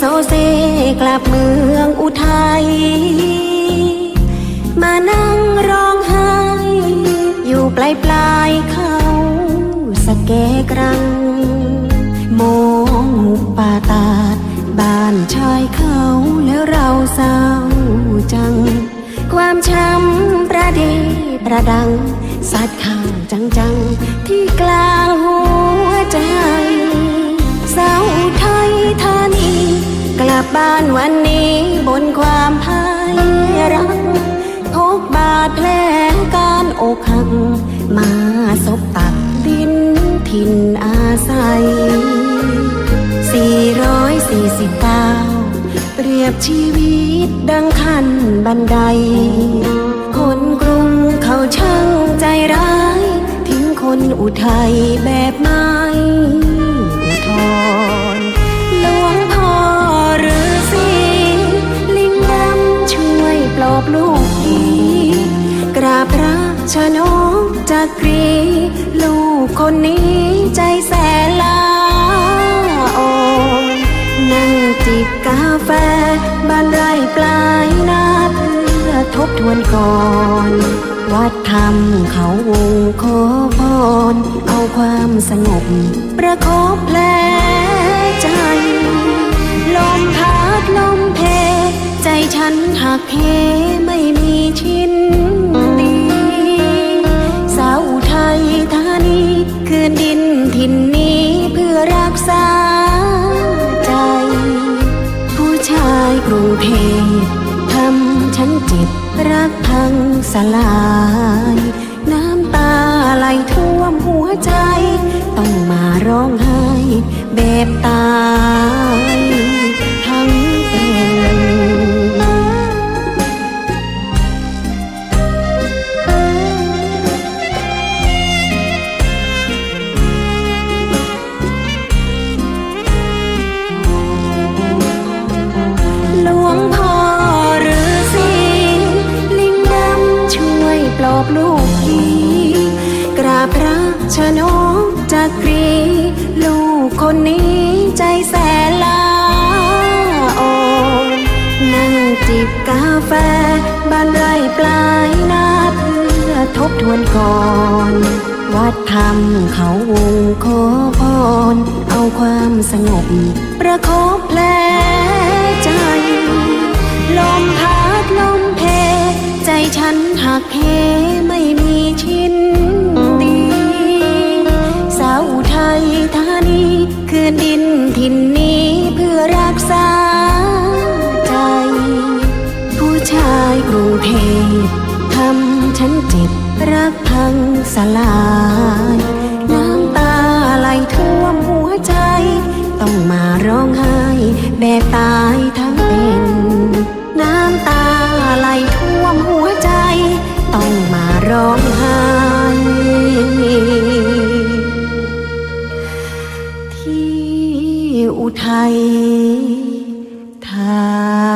โซเซกลับเมืองอุทัย มานั่งร้องไห้ อยู่ปลายปลายๆเขาสะแกกรัง มองหุบป่าตาดบ้านชายเขาแล้วเราเศร้าจัง ความช้ำประเดประดัง สัดข้างจังๆที่กลา ดแผลการอกหัก มาซบตักดินถิ่นอาศัย 449 เปรียบชีวิตดังขั้นบันได คนกรุงเขาช่างใจร้าย ทิ้งคนอุทัยแบบไม่ พระชนกจักรี ลูกคนนี้ใจแสนลาอ่อนนั่งจิบกาแฟบ้านไร่ปลายนาเพื่อทบทวนก่อน วัดธรรมเขาวงขอพร เอาความสงบ ประคบแลใจ ลมพัดลมเพ ใจฉันหักเหไม่มีชิ้น กรุงเทพทำฉันเจ็บรักพังสลาย น้ำตาไหลท่วมหัวใจ ต้องมาร้องไห้แบบตาย อบลูกทีกราบพระชนกจักรี ลูกคนนี้ใจแสนลาอ่อนนั่งจิบกาแฟบ้านไร่ปลายนาเพื่อทบทวนก่อน วัดธรรมเขาวงขอพร เอาความสงบ ประคบแลใจ ลมพัด ฉันหักเหไม่มีชิ้นดีสาวอุทัยธานีคืนดินถิ่นนี้เพื่อรักษาใจ ผู้ชายกรุงเทพทำฉันเจ็บรักพังสลายน้ำตาไหลท่วมหัวใจ ต้องมาร้องไห้แบบตาย อุทัยธา